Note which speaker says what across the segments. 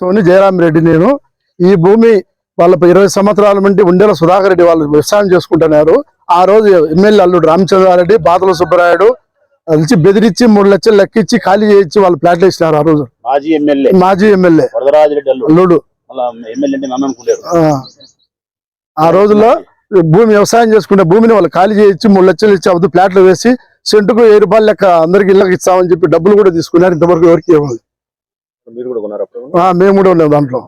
Speaker 1: సోని జయరాం రెడ్డి నేను ఈ భూమి వాళ్ళ ఇరవై సంవత్సరాల నుండి ఉండేల సుధాకర్ రెడ్డి వాళ్ళు వ్యవసాయం చేసుకుంటున్నారు. ఆ రోజు ఎమ్మెల్యే అల్లుడు రామచంద్రారెడ్డి బాదల సుబ్బరాయుడు కలిసి బెదిరించి మూడు లక్షలు లెక్కించి ఖాళీ చేయించి వాళ్ళు ప్లాట్లు ఇచ్చినారు ఆ రోజు.
Speaker 2: మాజీ ఎమ్మెల్యే.
Speaker 1: మాజీ ఎమ్మెల్యే.
Speaker 2: అల్లుడు.
Speaker 1: ఆ. రోజుల్లో భూమి వ్యవసాయం చేసుకునే భూమిని వాళ్ళు ఖాళీ చేయించి మూడు లక్షలు ఇచ్చి అవద్దు ప్లాట్లు వేసి సెంటుకు వెయ్యి రూపాయలు లెక్క అందరికి ఇళ్ళకి ఇస్తామని చెప్పి డబ్బులు కూడా తీసుకున్నారు. ఇంతవరకు ఎవరికి ఇవ్వాలి
Speaker 2: మీరు కూడా కొన్నారు అప్పుడు?
Speaker 1: ఆ, మేము కూడా ఉన్నాం దాంట్లో.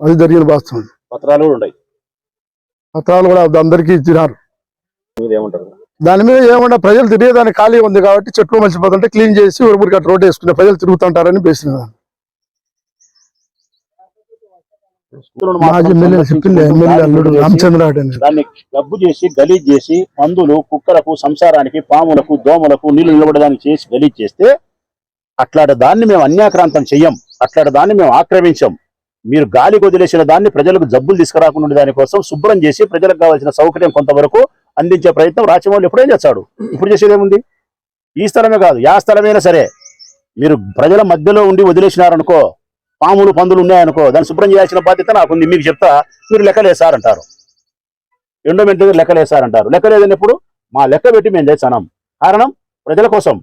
Speaker 1: అది జరిగిన వాస్తవం.
Speaker 2: పత్రాలు కూడా ఉన్నాయి.
Speaker 1: పత్రాలు కూడా అందరికీ ఇచ్చినారు.
Speaker 2: మీరు ఏమంటారు
Speaker 1: దాని మీద ఏమన్నా ప్రజలు తిరిగేదానికి ఖాళీ ఉంది కాబట్టి చెట్లు మలిసిపోతుంటే క్లీన్ చేసి ఊరికి అట్లా రోడ్ వేసుకునే ప్రజలు తిరుగుతుంటారని పేసిన మాజీ ఎమ్మెల్యే చెప్పింది ఎమ్మెల్యే అల్లుడు రామచంద్రారెడ్డి అని
Speaker 2: దాన్ని గబ్బు చేసి గలీజ్ చేసి పందులు కుక్కలకు సంసారానికి పాములకు దోమలకు నీళ్ళు నిలబడడానికి చేసి గలీజ్ చేస్తే అట్లాంటి దాన్ని మేము అన్యాక్రాంతం చెయ్యం. అట్లాంటి దాన్ని మేము ఆక్రమించాం. మీరు గాలి వదిలేసిన దాన్ని ప్రజలకు జబ్బులు తీసుకురాకుండా ఉండే దానికోసం శుభ్రం చేసి ప్రజలకు కావాల్సిన సౌకర్యం కొంతవరకు అందించే ప్రయత్నం రాచమౌళి ఎప్పుడేం చేస్తాడు ఇప్పుడు చేసేది ఏముంది? ఈ స్థలమే కాదు యా స్థలమైనా సరే. మీరు ప్రజల మధ్యలో ఉండి వదిలేసినారనుకో పాములు పందులు ఉన్నాయనుకో దాన్ని శుభ్రం చేయాల్సిన బాధ్యత నాకుంది. మీకు చెప్తా మీరు లెక్కలేసారంటారు ఎండోమెంట్ దగ్గర లెక్కలేసారంటారు లెక్కలేదన్నప్పుడు మా లెక్క పెట్టి మేము చేస్తాం. కారణం ప్రజల కోసం.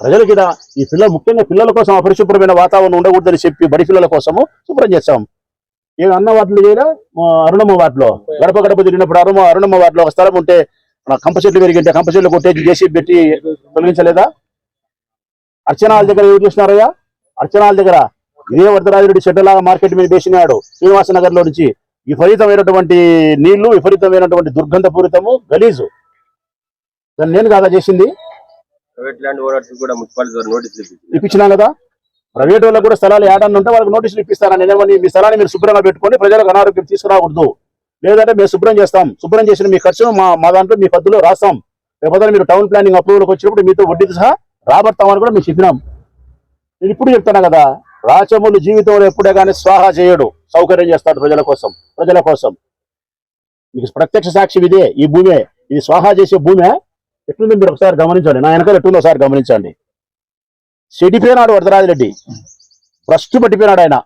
Speaker 2: ప్రజలకి ఈ పిల్లలు ముఖ్యంగా పిల్లల కోసం అపరిశుభ్రమైన వాతావరణం ఉండకూడదని చెప్పి బడి పిల్లల కోసము శుభ్రం చేస్తాం ఏమి అన్న వాటిలో చేయరా అరుణమ్మ వాటిలో. గడప గడప తిరిగినప్పుడు అరుణ అరుణమ్మ వాటిలో ఒక స్థలం ఉంటే కంప చెట్లు పెరిగింటే కంప చెట్లు కొట్టేసి చేసి పెట్టి తొలగించలేదా? అర్చనాల దగ్గర ఏం చేసినారయ్యా? అర్చనాల దగ్గర ఇదే వరదరాజరెడ్డి చెడ్డలాగా మార్కెట్ మీద వేసినాడు శ్రీనివాస నగర్లో నుంచి. విపరీతమైనటువంటి నీళ్ళు విపరీతమైనటువంటి దుర్గంధపూరితము గలీజు. దాన్ని నేను కాదా చేసింది?
Speaker 3: ప్రైవేట్ ల్యాండ్ ఓనర్స్ కూడా మున్సిపాలిటీ ద్వారా నోటీసులు ఇప్పించింది
Speaker 2: కదా? ప్రైవేట్ వాళ్ళకు కూడా స్థలాలు ఏడన్నా ఉంటే వాళ్ళకి నోటీసులు ఇప్పిస్తారని నేనేమని మీ స్థలాన్ని మీరు శుభ్రంగా పెట్టుకొని ప్రజలకు అనారోగ్యం తీసుకురాకూడదు. లేదంటే మేము శుభ్రం చేస్తాం. శుభ్రం చేసిన మీ ఖర్చును మా మా దాంట్లో మీ పద్ధతిలో రాస్తాం. లేకపోతే మీరు టౌన్ ప్లానింగ్ అప్రూవల్కి వచ్చినప్పుడు మీతో వడ్డీకి సహా రాబడతామని కూడా మేము చెప్పినాం. నేను ఇప్పుడు చెప్తాను కదా రాచములు జీవితంలో ఎప్పుడే కానీ స్వాహా చేయడు. సౌకర్యం చేస్తాడు ప్రజల కోసం. ప్రజల కోసం. మీకు ప్రత్యక్ష సాక్షి ఇదే ఈ భూమే. ఇది స్వాహా చేసే భూమే. ఎట్లుంది మీరు ఒకసారి గమనించండి. నా వెనకాల ఎట్లుందో ఒకసారి గమనించండి. చెడిపోయినాడు వరదరాజరెడ్డి. భ్రష్టు పట్టిపోయినాడు ఆయన.